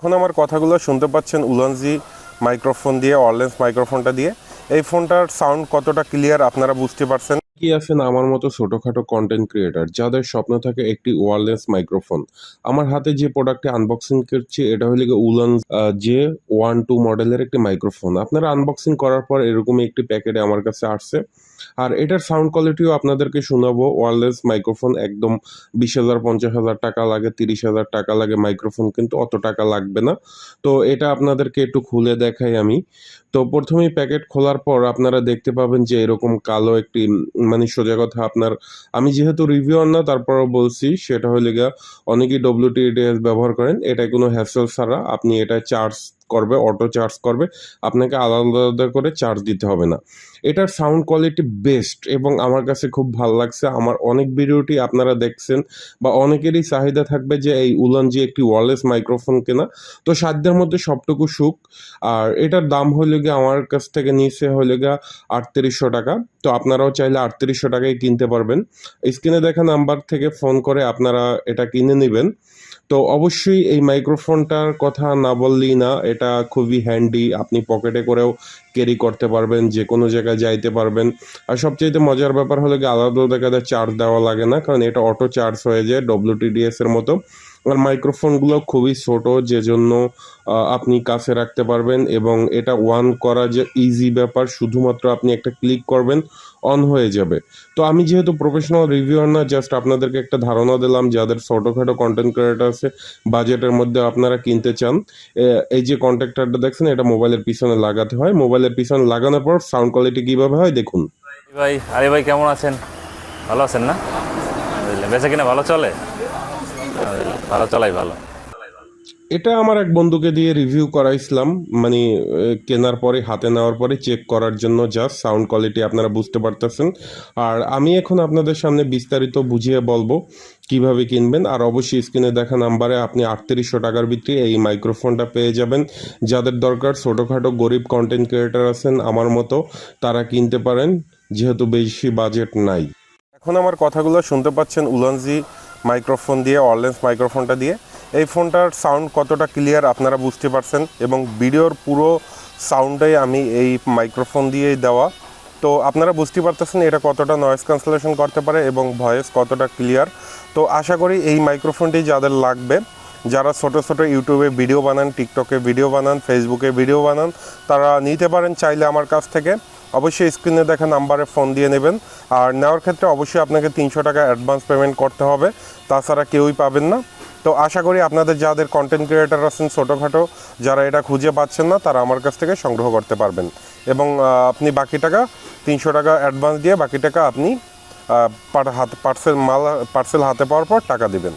এখন আমার কথাগুলো শুনতে পাচ্ছেন উলানজি মাইক্রোফোন দিয়ে, অরলেন্স মাইক্রোফোনটা দিয়ে। এই ফোনটার সাউন্ড কতটা ক্লিয়ার আপনারা বুঝতে পারছেন? কি আছেন আমার মতো ছোটখাটো কন্টেন্ট ক্রিয়েটার যাদের স্বপ্ন থাকে একটি ওয়ারলেস মাইক্রোফোন আমার হাতে যে প্রোডাক্টটি আনবক্সিং করছি, এটা হলো উলান যে ওয়ান টু মডেলের একটি মাইক্রোফোন আপনারা আনবক্সিং করার পর এরকমই একটি প্যাকেটে আমার কাছে আসছে। আর এটার সাউন্ড কোয়ালিটিও আপনাদেরকে শোনাবো। ওয়ারলেস মাইক্রোফোন একদম বিশ হাজার, পঞ্চাশ হাজার টাকা লাগে, তিরিশ হাজার টাকা লাগে মাইক্রোফোন কিন্তু অত টাকা লাগবে না। তো এটা আপনাদেরকে একটু খুলে দেখাই আমি। তো প্রথমেই প্যাকেট খোলার পর আপনারা দেখতে পাবেন যে এরকম কালো একটি মানে সোজা কথা আপনার, আমি যেহেতু রিভিউর না, তারপরও বলছি, সেটা হলে গিয়া অনেকেই ডব্লিউটি ব্যবহার করেন এটা কোনো হ্যাসেল ছাড়া আপনি এটা চার্জ করবে অটো চার্জ করবে, আপনাকে আলাদা আলাদা করে চার্জ দিতে হবে না। এটার সাউন্ড কোয়ালিটি বেস্ট এবং আমার কাছে খুব ভালো লাগছে। আমার অনেক ভিডিওটি আপনারা দেখছেন বা অনেকেরই চাহিদা থাকবে যে এই উলানজি একটি ওয়ারলেস মাইক্রোফোন কেনা। তো সাধ্যের মধ্যে সবটুকু সুখ। আর এটার দাম হইলে গিয়ে আমার কাছ থেকে নিচে হইলে গিয়ে আটত্রিশশো টাকা। তো আপনারাও চাইলে আটত্রিশশো টাকায় কিনতে পারবেন। স্ক্রিনে দেখা নাম্বার থেকে ফোন করে আপনারা এটা কিনে নেবেন। তো অবশ্যই এই মাইক্রোফোনটার কথা না বললেই না, এটা খুবই হ্যান্ডি আপনি পকেটে করেও ক্যারি করতে পারবেন যে কোনো জায়গায় যাইতে পারবেন। আর সবচেয়ে মজার ব্যাপার হলো কি আলাদা আলাদা চার্জ দেওয়া লাগে না, কারণ এটা অটো চার্জ হয়ে যায় ডব্লিউটিডিএস এর মতো। আর মাইক্রোফোনগুলো খুবই ছোট যে জন্য আপনি কাছে রাখতে পারবেন এবং এটা ওয়ান করা যে ইজি ব্যাপার, শুধুমাত্র আপনি একটা ক্লিক করবেন অন হয়ে যাবে। তো আমি যেহেতু প্রফেশনাল রিভিউয়ার না জাস্ট আপনাদেরকে একটা ধারণা দিলাম, যাদের ছোটোখাটো কন্টেন্ট ক্রিয়েটার আছে বাজেটের মধ্যে আপনারা কিনতে চান এই যে কন্ট্যাক্টারটা দেখছেন, এটা মোবাইলের পিছনে লাগাতে হয়। মোবাইলের পিছনে লাগানোর পর সাউন্ড কোয়ালিটি কীভাবে হয়, দেখুন। ভাই, আরে ভাই, কেমন আছেন? ভালো আছেন না? বেচা কিনা ভালো চলে? ভালো, চলাই ভালো। এটা আমার এক বন্ধুকে দিয়ে রিভিউ করাইছিলাম। মানে কেনার পরে, হাতে নেওয়ার পরে চেক করার জন্য জাস্ট সাউন্ড কোয়ালিটি আপনারা বুঝতে পারতেছেন। আর আমি এখন আপনাদের সামনে বিস্তারিত বুঝিয়ে বলব কীভাবে কিনবেন। আর অবশ্যই স্ক্রিনে দেখা নাম্বারে আপনি আটত্রিশশো টাকার ভিতরে এই মাইক্রোফোনটা পেয়ে যাবেন। যাদের দরকার, ছোটোখাটো গরিব কন্টেন্ট ক্রিয়েটার আছেন আমার মতো, তারা কিনতে পারেন। যেহেতু বেশি বাজেট নাই। এখন আমার কথাগুলো শুনতে পাচ্ছেন উলানজি মাইক্রোফোন দিয়ে অরলেন্স মাইক্রোফোনটা দিয়ে, এই ফোনটার সাউন্ড কতটা ক্লিয়ার আপনারা বুঝতে পারছেন এবং ভিডিওর পুরো সাউন্ডটাই আমি এই মাইক্রোফোন দিয়েই দেওয়া। তো আপনারা বুঝতে পারতেছেন এটা কতটা নয়েস ক্যান্সেলেশন করতে পারে এবং ভয়েস কতটা ক্লিয়ার তো আশা করি এই মাইক্রোফোনটি যাদের লাগবে যারা ছোট ছোট ইউটিউবে ভিডিও বানান, টিকটকে ভিডিও বানান, ফেসবুকে ভিডিও বানান, তারা নিতে পারেন চাইলে আমার কাছ থেকে। অবশ্যই স্ক্রিনে দেখা নাম্বারে ফোন দিয়ে নেবেন। আর নেওয়ার ক্ষেত্রে অবশ্যই আপনাকে তিনশো টাকা অ্যাডভান্স পেমেন্ট করতে হবে। তাছাড়া কেউই পাবেন না। তো আশা করি আপনাদের যাদের কন্টেন্ট ক্রিয়েটার আছেন ছোটোখাটো, যারা এটা খুঁজে পাচ্ছেন না, তারা আমার কাছ থেকে সংগ্রহ করতে পারবেন। এবং আপনি বাকি টাকা তিনশো টাকা অ্যাডভান্স দিয়ে বাকি টাকা আপনি হাত পার্সেল মাল পার্সেল হাতে পাওয়ার পর টাকা দিবেন।